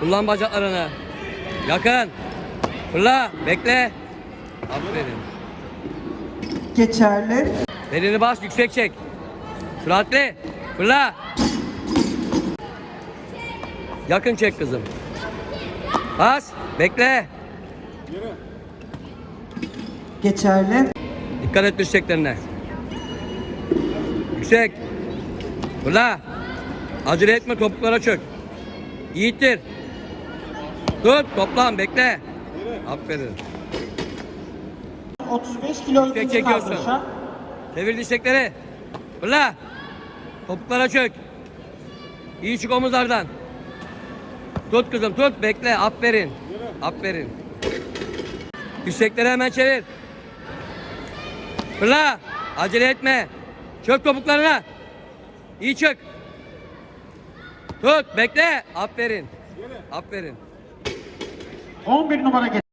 Kullan bacaklarını. Yakın. Fırla. Bekle. Aferin. Geçerli. Belini bas. Yüksek çek. Süratli. Fırla. Yakın çek kızım. Bas. Bekle. Geçerli. Dikkat et dirseklerine. Yüksek. Fırla. Acele etme topuklara çök. Yiğittir. Tut toplan bekle. Aferin. 35 kilo Çek, ikinci çekiyorsun. kaldırışa. Çevir dirsekleri. Fırla. Topuklara çök. İyi çık omuzlardan. Tut kızım tut bekle. Aferin. Aferin. Dirsekleri hemen çevir. Fırla. Acele etme. Çök topuklarına. İyi çık. Tut bekle. Aferin. Aferin. 11 numara geç.